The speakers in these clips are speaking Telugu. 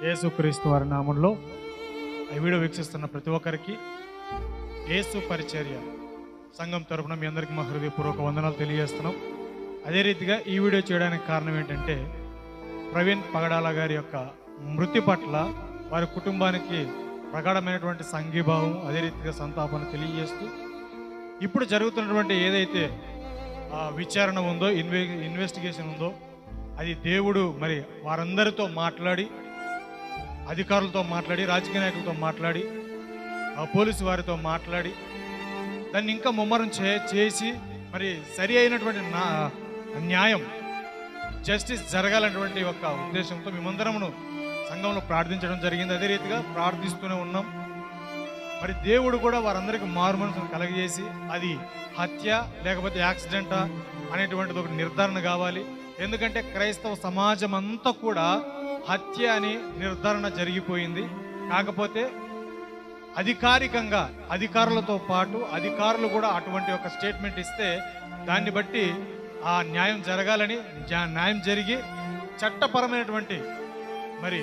యేసుక్రీస్తు వారి నామంలో ఈ వీడియో వీక్షిస్తున్న ప్రతి ఒక్కరికి యేసు పరిచర్య సంఘం తరపున మీ అందరికీ మా హృదయపూర్వక వందనాలు తెలియజేస్తున్నాం. అదే రీతిగా ఈ వీడియో చేయడానికి కారణం ఏంటంటే ప్రవీణ్ పగడాల గారి యొక్క మృతి పట్ల వారి కుటుంబానికి ప్రగాఢమైనటువంటి సంఘీభావం అదే రీతిగా సంతాపన తెలియజేస్తూ ఇప్పుడు జరుగుతున్నటువంటి ఏదైతే ఆ, విచారణ ఉందో ఇన్వె ఇన్వెస్టిగేషన్ ఉందో అది దేవుడు మరి వారందరితో మాట్లాడి అధికారులతో మాట్లాడి రాజకీయ నాయకులతో మాట్లాడి ఆ, పోలీసు వారితో మాట్లాడి దాన్ని ఇంకా ముమ్మరం చే చేసి మరి సరి అయినటువంటి నా న్యాయం జస్టిస్ జరగాలన్నటువంటి ఒక ఉద్దేశంతో మేమందరమును సంఘంలో ప్రార్థించడం జరిగింది. అదే రీతిగా ప్రార్థిస్తూనే ఉన్నాం. మరి దేవుడు కూడా వారందరికీ మారు మనసును కలగజేసి అది హత్య లేకపోతే యాక్సిడెంటా అనేటువంటిది ఒక నిర్ధారణ కావాలి. ఎందుకంటే క్రైస్తవ సమాజం అంతా కూడా హత్య అని నిర్ధారణ జరిగిపోయింది. కాకపోతే అధికారికంగా అధికారులతో పాటు అధికారులు కూడా అటువంటి ఒక స్టేట్మెంట్ ఇస్తే దాన్ని బట్టి ఆ న్యాయం జరగాలని న్యాయం జరిగి చట్టపరమైనటువంటి మరి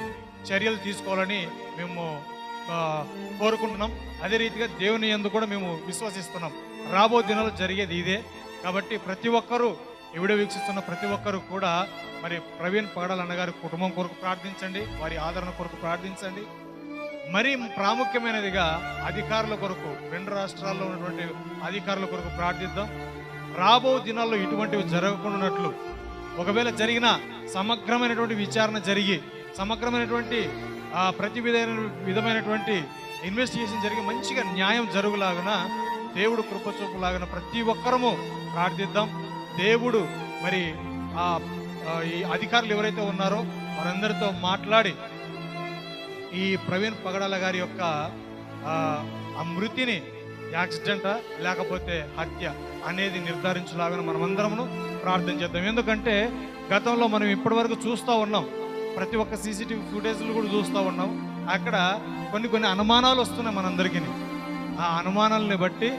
చర్యలు తీసుకోవాలని మేము కోరుకుంటున్నాం. అదే రీతిగా దేవుని ఎందు కూడా మేము విశ్వసిస్తున్నాం. రాబో దినాలు జరిగేది ఇదే. కాబట్టి ప్రతి ఒక్కరూ ఎవడో వీక్షిస్తున్న ప్రతి ఒక్కరు కూడా మరి ప్రవీణ్ పగడాల్ అన్నగారి కుటుంబం కొరకు ప్రార్థించండి వారి ఆదరణ కొరకు ప్రార్థించండి. మరి ప్రాముఖ్యమైనదిగా అధికారుల కొరకు రెండు రాష్ట్రాల్లో ఉన్నటువంటి అధికారుల కొరకు ప్రార్థిద్దాం. రాబో దినాల్లో ఇటువంటివి జరగకుండాట్లు ఒకవేళ జరిగిన సమగ్రమైనటువంటి విచారణ జరిగి సమగ్రమైనటువంటి ప్రతి విధమైన విధమైనటువంటి ఇన్వెస్టిగేషన్ జరిగి మంచిగా న్యాయం జరుగులాగున దేవుడు కృపచూపులాగున ప్రతి ఒక్కరము ప్రార్థిద్దాం. దేవుడు మరి ఆ ఈ అధికారులు ఎవరైతే ఉన్నారో వారందరితో మాట్లాడి ఈ ప్రవీణ్ పగడాల గారి యొక్క ఆ, మృతిని యాక్సిడెంటా లేకపోతే హత్య అనేది నిర్ధారించలాగా మనమందరమును ప్రార్థన చేద్దాం. ఎందుకంటే గతంలో మనం ఇప్పటివరకు చూస్తూ ఉన్నాం. ప్రతి ఒక్క సీసీటీవీ ఫుటేజ్లు కూడా చూస్తూ ఉన్నాం. అక్కడ కొన్ని కొన్ని అనుమానాలు వస్తున్నాయి మనందరికీ ఆ అనుమానాలని బట్టి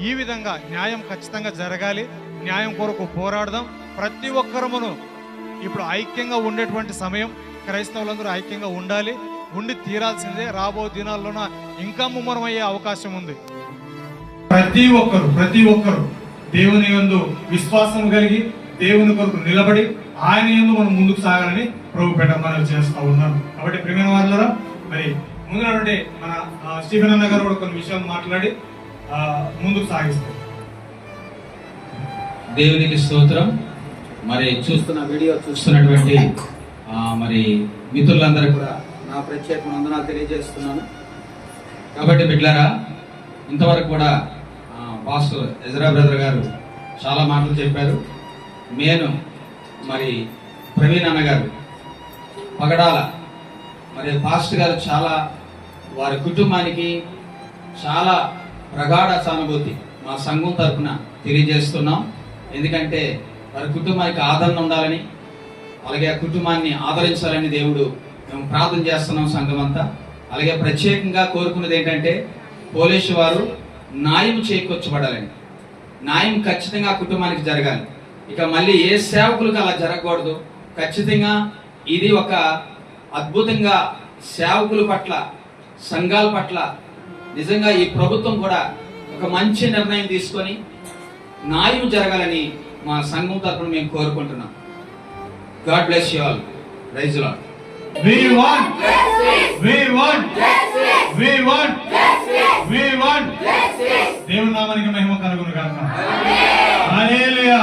ఈ విధంగా న్యాయం ఖచ్చితంగా జరగాలి. న్యాయం కొరకు పోరాడదాం. ప్రతి ఒక్కరమును ఇప్పుడు ఐక్యంగా ఉండేటువంటి సమయం క్రైస్తవులందరూ ఐక్యంగా ఉండాలి. ఉండి తీరాల్సిందే. రాబో దినాల్లోన ఇంకా ముమ్మరమయ్యే అవకాశం ఉంది. ప్రతి ఒక్కరు ప్రతి ఒక్కరు దేవుని యందు విశ్వాసం కలిగి దేవుని కొరకు నిలబడి ఆయన యందు మనం ముందుకు సాగాలని ప్రభు పెట్టమని చేస్తూ ఉన్నాం. కాబట్టి ప్రేమైన వాళ్ళరా మరి ముందు మన స్టీఫెన్ అన్న గారు కూడా కొన్ని విషయాలు మాట్లాడి ముందుకు సాగిస్తారు దేవునికి స్తోత్రం. మరి చూస్తున్న వీడియో చూస్తున్నటువంటి మరి మిత్రులందరూ కూడా నా ప్రత్యేక వందనాలు తెలియజేస్తున్నాను. కాబట్టి బిడ్లారా ఇంతవరకు కూడా పాస్టర్ ఎజరా బ్రదర్ గారు చాలా మాటలు చెప్పారు. నేను మరి ప్రవీణ్ అన్నగారు పగడాల మరి పాస్టర్ గారు చాలా వారి కుటుంబానికి చాలా ప్రగాఢ సానుభూతి మా సంఘం తరఫున తెలియజేస్తున్నాం. ఎందుకంటే వారి కుటుంబానికి ఆదరణ ఉండాలని అలాగే ఆ కుటుంబాన్ని ఆదరించాలని దేవుడు మేము ప్రార్థన చేస్తున్నాం సంఘం అంతా అలాగే ప్రత్యేకంగా కోరుకున్నది ఏంటంటే పోలీసు వారు న్యాయం చేకూర్చబడాలని న్యాయం ఖచ్చితంగా ఆ కుటుంబానికి జరగాలి. ఇక మళ్ళీ ఏ సేవకులకు అలా జరగకూడదు. ఖచ్చితంగా ఇది ఒక అద్భుతంగా సేవకుల పట్ల సంఘాల పట్ల నిజంగా ఈ ప్రభుత్వం కూడా ఒక మంచి నిర్ణయం తీసుకొని న్యాయం జరగాలని మా సంఘం తరపున మేము కోరుకుంటున్నాం. God bless you all rise lord We want. We want. We want. We want. దేవుని నామానికి మహిమ కలుగును గాక హల్లెలూయా